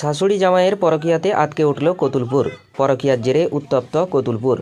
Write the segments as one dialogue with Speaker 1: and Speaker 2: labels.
Speaker 1: শাশুড়ি জামাইয়ের পরকীয়াতে আটকে উঠল কতুলপুর। পরকিয়ার জেরে উত্তপ্ত কতুলপুর।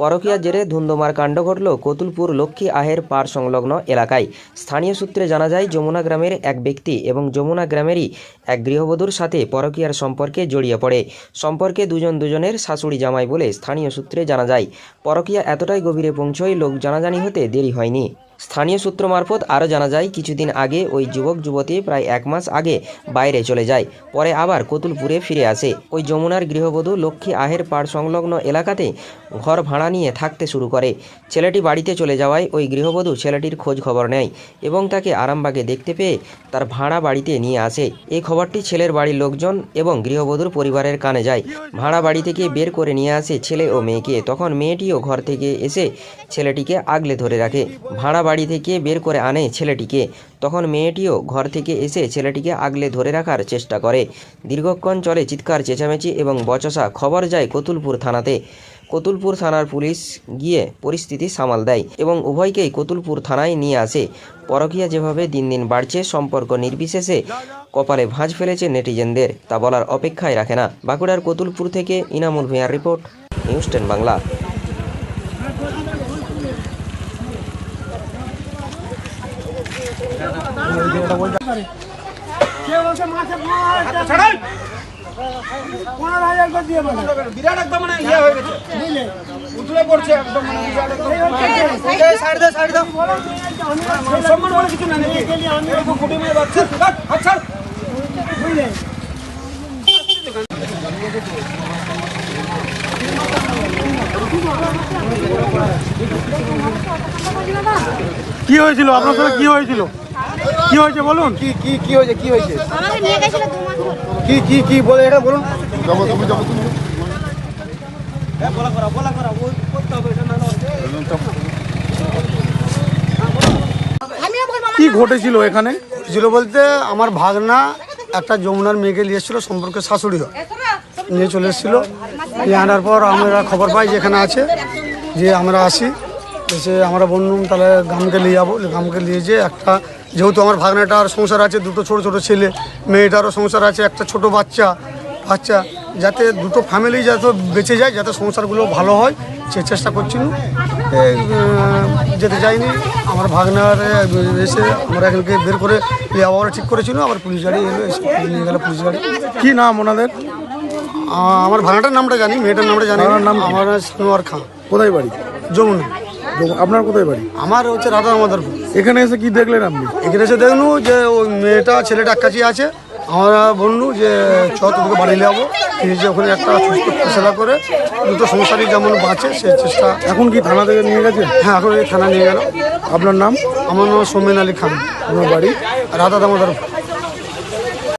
Speaker 1: পরকিয়ার জেরে ধুন্ধমার কাণ্ড ঘটল কতুলপুর লক্ষ্মী আহের পার সংলগ্ন এলাকায়। স্থানীয় সূত্রে জানা যায়, যমুনা গ্রামের এক ব্যক্তি এবং যমুনা গ্রামেরই এক গৃহবধূর সাথে পরকীয়ার সম্পর্কে জড়িয়ে পড়ে। সম্পর্কে দুজন দুজনের শাশুড়ি জামাই বলে স্থানীয় সূত্রে জানা যায়, পরকীয়া এতটাই গভীরে পৌঁছয়, লোক জানাজানি হতে দেরি হয়নি। স্থানীয় সূত্র মারফত আরও জানা যায়, কিছুদিন আগে ওই যুবক যুবতী প্রায় এক মাস আগে বাইরে চলে যায়। পরে আবার কতুলপুরে ফিরে আসে। ওই যমুনার গৃহবধূ লক্ষ্মী আহের পাড় সংলগ্ন এলাকাতে ঘর ভাড়া নিয়ে থাকতে শুরু করে। ছেলেটি বাড়িতে চলে যাওয়ায় ওই গৃহবধূ ছেলেটির খোঁজ খবর নেয় এবং তাকে আরামবাগে দেখতে পেয়ে তার ভাড়া বাড়িতে নিয়ে আসে। এই খবরটি ছেলের বাড়ির লোকজন এবং গৃহবধূর পরিবারের কানে যায়। ভাড়া বাড়ি থেকে বের করে নিয়ে আসে ছেলে ও মেয়েকে। তখন মেয়েটিও ঘর থেকে এসে ছেলেটিকে আগলে ধরে রাখে। ভাড়া বাড়ি থেকে বের করে আনে ছেলেটিকে। তখন মেয়েটিও ঘর থেকে এসে ছেলেটিকে আগলে ধরে রাখার চেষ্টা করে। দীর্ঘক্ষণ চলে চিৎকার, চেঁচামেচি এবং বচসা খবর যায় কতুলপুর থানাতে। কতুলপুর থানার পুলিশ গিয়ে পরিস্থিতি সামাল দেয় এবং উভয়কেই কতুলপুর থানায় নিয়ে আসে। পরকীয়া যেভাবে দিন দিন বাড়ছে, সম্পর্ক নির্বিশেষে কপালে ভাঁজ ফেলেছে নেটিজেনদের, তা বলার অপেক্ষায় রাখে না। বাঁকুড়ার কতুলপুর থেকে ইনামুল ভূঁইয়ার রিপোর্ট, নিউজ টেন বাংলা।
Speaker 2: পনেরো হাজার করে দিয়ে
Speaker 3: বিরাট একদম মানে ইয়ে হয়ে গেছে উঠলে পড়ছে একদম মানে বিরাট একদম সাইড দে সাইড দাও সম্মান বলে কিছু না নাকি এরকম বাচ্চা হাট,
Speaker 4: কি হয়েছিল? আপনার সাথে কি হয়েছিল? কি হয়েছে বলুন?
Speaker 3: কি কি কি হয়েছে কি হয়েছে?
Speaker 5: আমাকে নিয়ে গেছিল দু
Speaker 3: কি কি কি বলে এটা বলুন?
Speaker 4: কি ঘটেছিল এখানে?
Speaker 2: ছিল বলতে আমার ভাগনা একটা যমুনার মেয়েকে নিয়ে এসেছিল সম্পর্কে শাশুড়ি। নিয়ে চলে এসেছিল। নিয়ে আনার পর আমরা খবর পাই যে এখানে আছে যে আমরা আসি। এসে আমরা বললাম তাহলে গ্রামকে নিয়ে যাব গ্রামকে নিয়ে যেয়ে একটা যেহেতু আমার ভাগনাটার সংসার আছে দুটো ছোট ছোট ছেলে মেয়েটারও সংসার আছে একটা ছোট বাচ্চা বাচ্চা যাতে দুটো ফ্যামিলি যাতে বেঁচে যায় যাতে সংসারগুলো ভালো হয় সে চেষ্টা করছিল আহ, যেতে যাইনি আমার ভাগনার এসে আমরা এখানকে বের করে নিয়ে যাওয়া ঠিক করেছিল আবার পুলিশ গাড়ি এলো এসে নিয়ে গেল পুলিশ গাড়ি।
Speaker 4: কী নাম ওনাদের?
Speaker 2: আমার ভাগনাটার নামটা জানি মেয়েটার নামটা জানি
Speaker 4: নাম?
Speaker 2: আমার সানোয়ার খান
Speaker 4: কোথায় বাড়ি?
Speaker 2: যমুনা।
Speaker 4: আপনার কোথায় বাড়ি?
Speaker 2: আমার হচ্ছে রাধা আমাদের
Speaker 4: এখানে এসে কি দেখলেন আপনি?
Speaker 2: এখানে এসে দেখলু যে ওই মেয়েটা ছেলেটা কাছে আছে। আমরা বললু যে চ তোকে বাড়ি নিয়ে যাব। যে ওখানে একটা সুস্থ ফেসলা করে দুটো সংসারই যেমন বাঁচে সে চেষ্টা
Speaker 4: এখন কি থানা থেকে নিয়ে গেছে?
Speaker 2: হ্যাঁ এখন এই থানা নিয়ে গেল
Speaker 4: আপনার নাম?
Speaker 2: আমার নাম সোমেন আলী খান।
Speaker 4: আপনার বাড়ি?
Speaker 2: রাধা দামোদর